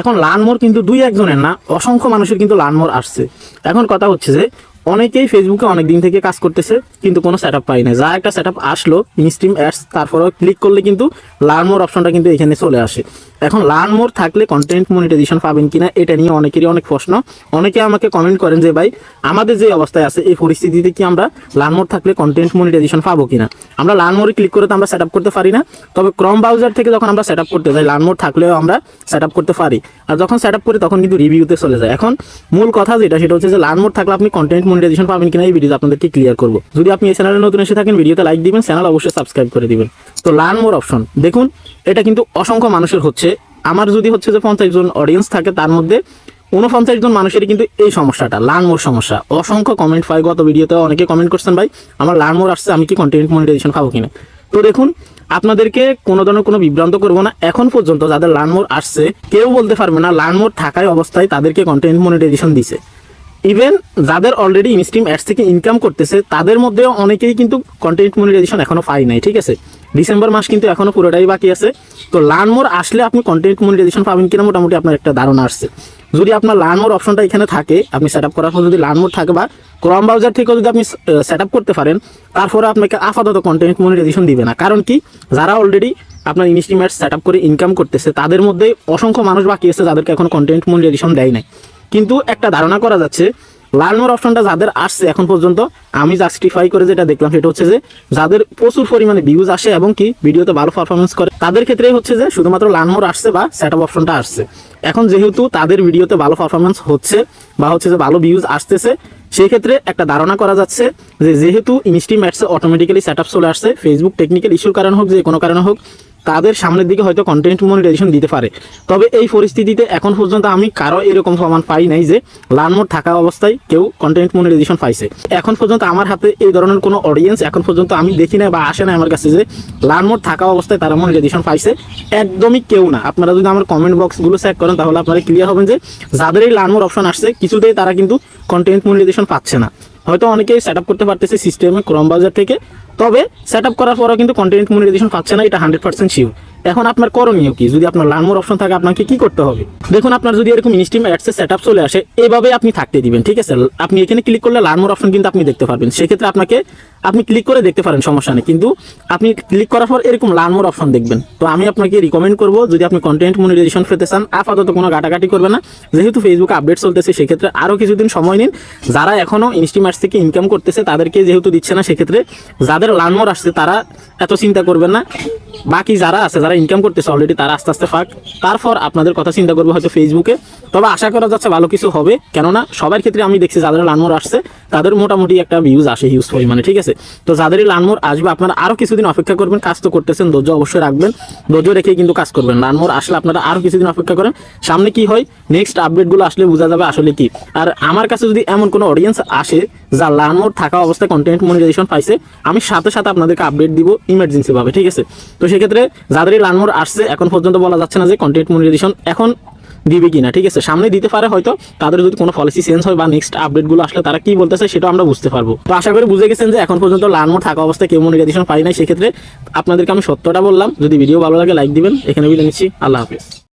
এখন লানমোর কিন্তু দুই একজনের না, অসংখ্য মানুষের কিন্তু লানমোর আসছে। এখন কথা হচ্ছে যে অনেকেই ফেসবুকে অনেক দিন থেকে কাজ করতেছে, কিন্তু কোনো সেট আপ পাই না যা একটা সেট আপ আসলো ইনস্ট্রিম অ্যাডস তারপরেও ক্লিক করলে কিন্তু লার্ন মোর অপশনটা কিন্তু এখানে চলে আসে। এখন লার্ন মোর থাকলে কন্টেন্ট মনিটাইজেশন পাবেন কিনা, এটা নিয়ে অনেকেরই অনেক প্রশ্ন। অনেকে আমাকে কমেন্ট করেন যে, ভাই, আমাদের যে অবস্থায় আছে, এই পরিস্থিতিতে কি আমরা লার্ন মোর থাকলে কন্টেন্ট মনিটাইজেশন পাবো কিনা? আমরা লার্ন মোরে ক্লিক করে তো আমরা সেট আপ করতে পারি না, তবে ক্রম ব্রাউজার থেকে যখন আমরা সেট আপ করতে যাই লার্ন মোর থাকলেও আমরা সেট আপ করতে পারি। আর যখন সেট আপ করি, তখন কিন্তু রিভিউতে চলে যায়। এখন মূল কথা যেটা, সেটা হচ্ছে যে লার্ন মোড থাকলে আপনি কন্টেন্ট মনিটাইজেশন পাবেন কিনা এই ভিডিও আপনাদেরকে ক্লিয়ার করব। যদি আপনি এই চ্যানেলে নতুন এসে থাকেন ভিডিওতে লাইক দিবেন চ্যানেল অবশ্যই সাবস্ক্রাইব করে দিবেন। তো লার্ন মোর অপশন দেখুন, এটা কিন্তু অসংখ্য মানুষের হচ্ছে। আমার যদি হচ্ছে যে পঞ্চাশ জন অডিয়েন্স থাকে, তার মধ্যে উনপঞ্চাশ জন মানুষেরই কিন্তু এই সমস্যাটা লার্ন মোর সমস্যা। অসংখ্য কমেন্ট পাই গত ভিডিওতে অনেকে কমেন্ট করছেন, ভাই, আমার লার্ন মোর আসছে, আমি কি কন্টেন্ট মনিটাইজেশন পাবো কিনা? তো দেখুন, আপনাদেরকে কোনো ধরনের কোনো বিভ্রান্ত করব না। এখন পর্যন্ত যাদের লার্ন মোর আসছে, কেউ বলতে পারবে না লার্ন মোর থাকায় অবস্থায় তাদেরকে কন্টেন্ট মনিটাইজেশন দিছে। ইভেন যাদের অলরেডি ইনস্ট্রিম অ্যাডস থেকে ইনকাম করতেছে, তাদের মধ্যেও অনেকেই কিন্তু কন্টেন্ট মনিটাইজেশন এখনও পাই নাই, ঠিক আছে? ডিসেম্বর মাস কিন্তু এখনও পুরোটাই বাকি আছে। তো লার্ন মোর আসলে আপনি কন্টেন্ট মনিটাইজেশন পাবেন কিনা মোটামুটি আপনার একটা ধারণা আসছে। যদি আপনার লার্ন মোর অপশনটা এখানে থাকে, আপনি সেট আপ করার পর যদি লার্ন মোর থাকে বা ক্রম ব্রাউজার থেকেও যদি আপনি সেট আপ করতে পারেন, তারপরে আপনাকে আপাতত কন্টেন্ট মনিটাইজেশন দিবে না। কারণ কি? যারা অলরেডি আপনার ইনস্ট্রিম অ্যাডস সেট আপ করে ইনকাম করতেছে, তাদের মধ্যে অসংখ্য মানুষ বাকি আছে যাদেরকে এখন কন্টেন্ট মনিটাইজেশন দেয় নাই। কিন্তু একটা ধারণা করা যাচ্ছে লার্নমোর অপশনটা যাদের আসছে এখন পর্যন্ত, আমি জাস্টিফাই করে যেটা দেখলাম সেটা হচ্ছে যে, যাদের প্রচুর পরিমাণে ভিউজ আসে এবং কি ভিডিওতে ভালো পারফরমেন্স করে, তাদের ক্ষেত্রে হচ্ছে যে শুধুমাত্র লার্নমোর আসছে বা সেট আপ অপশনটা আসছে। এখন যেহেতু তাদের ভিডিওতে ভালো পারফরমেন্স হচ্ছে বা হচ্ছে যে ভালো ভিউজ আসতেছে, সেই ক্ষেত্রে একটা ধারণা করা যাচ্ছে যে যেহেতু ইনস্ট্রিম অ্যাডসে অটোমেটিক্যালি সেট আপ চলে আসছে ফেসবুক টেকনিক্যাল ইস্যুর কারণে হোক, যে কোনো কারণে হোক তাদের সামনের দিকে হয়তো কন্টেন্ট মনিটাইজেশন দিতে পারে। তবে এই পরিস্থিতিতে এখন পর্যন্ত আমি কারও এরকম প্রমাণ পাই নাই যে লার্নমোড থাকা অবস্থায় কেউ কন্টেন্ট মনিটাইজেশন পাইছে। এখন পর্যন্ত আমার হাতে এই ধরনের কোনো অডিয়েন্স এখন পর্যন্ত আমি দেখি না বা আসে না আমার কাছে যে লার্নমোড থাকা অবস্থায় তারা মনিটাইজেশন পাইছে। একদমই কেউ না। আপনারা যদি আমার কমেন্ট বক্সগুলো চেক করেন তাহলে আপনারা ক্লিয়ার হবেন যে যাদের এই লার্নমোড অপশন আসছে, কিছুতেই তারা কিন্তু কন্টেন্ট মনিটাইজেশন পাচ্ছে না। হয়তো অনেকেই সেট আপ করতে পারতেছে সিস্টেমে ক্রম বাজার থেকে। তবে সেট করার পরও কিন্তু কন্টেন্ট মনিটাইজেশন পাচ্ছে না, এটা হান্ড্রেড শিওর এখন আপনার করণীয় কি? যদি আপনার লার্নমোর অপশন থাকে, আপনাকে কি করতে হবে? দেখুন, আপনার যদি এরকম ইনস্টিম অ্যাডসে সেট আপ চলে আসে, এভাবে আপনি থাকতে দিবেন, ঠিক আছে? আপনি এখানে ক্লিক করলে লার্নমোর অপশন কিন্তু আপনি দেখতে পারবেন। সেক্ষেত্রে আপনাকে, আপনি ক্লিক করে দেখতে পারেন, সমস্যা নেই। কিন্তু আপনি ক্লিক করার পর এরকম লার্নমোর অপশন দেখবেন। তো আমি আপনাকে রিকমেন্ড করব, যদি আপনি কন্টেন্ট মনিটাইজেশন পেতে চান, আপাতত কোনো ঘাটাঘাটি করবে না। যেহেতু ফেসবুকে আপডেট চলতেছে, সেক্ষেত্রে আরও কিছুদিন সময় নিন। যারা এখনও ইনস্টিমার্স থেকে ইনকাম করতেছে, তাদেরকে যেহেতু দিচ্ছে না, সেক্ষেত্রে যাদের লার্নমোর আসছে তারা এত চিন্তা করবেন না। বাকি যারা আছে, যারা ইনকাম করতেছে অলরেডি তারা আস্তে আস্তে ফাঁক। তারপর আপনাদের কথা চিন্তা করব হয়তো ফেসবুকে তবে আশা করা যাচ্ছে ভালো কিছু হবে। কেননা সবার ক্ষেত্রে আমি দেখছি যাদের লানমোর আসছে, তাদের মোটামুটি একটা ভিউজ আসে হিউজ পরিমাণে, ঠিক আছে? তো যাদেরই লানমোর আসবে, আপনারা আরও কিছুদিন অপেক্ষা করবেন, কাজ তো করতেছেন, ধৈর্য অবশ্যই রাখবেন। ধৈর্য রেখেই কিন্তু কাজ করবেন। লানমোর আসলে আপনারা আরও কিছুদিন অপেক্ষা করেন। সামনে কি হয়? নেক্সট আপডেটগুলো আসলে বোঝা যাবে আসলে কি। আর আমার কাছে যদি এমন কোনো অডিয়েন্স আসে যা লানমোর থাকা অবস্থায় কন্টেন্ট মনিটাইজেশন পাইছে, আমি সাথে সাথে আপনাদেরকে আপডেট দিব ইমার্জেন্সি ভাবে, ঠিক আছে? তো সেক্ষেত্রে যাদেরই লানমোর আসছে, এখন পর্যন্ত বলা যাচ্ছে না যে কন্টেন্ট মনিটাইজেশন এখন দিবে কিনা, ঠিক আছে? সামনে দিতে পারে হয়তো, তাদের যদি কোনো পলিসি চেঞ্জ হয় বা নেক্সট আপডেটগুলো আসলে তারা কি বলতেছে সেটা আমরা বুঝতে পারব। তো আশা করি বুঝে গেছেন যে এখন পর্যন্ত লানমোর থাকা অবস্থায় কেউ মনিটাইজেশন পাই নাই, সেক্ষেত্রে আপনাদেরকে আমি সত্যটা বললাম, যদি ভিডিও ভালো লাগে লাইক দিবেন, এখানে বিদায় নিচ্ছি, আল্লাহ হাফিজ।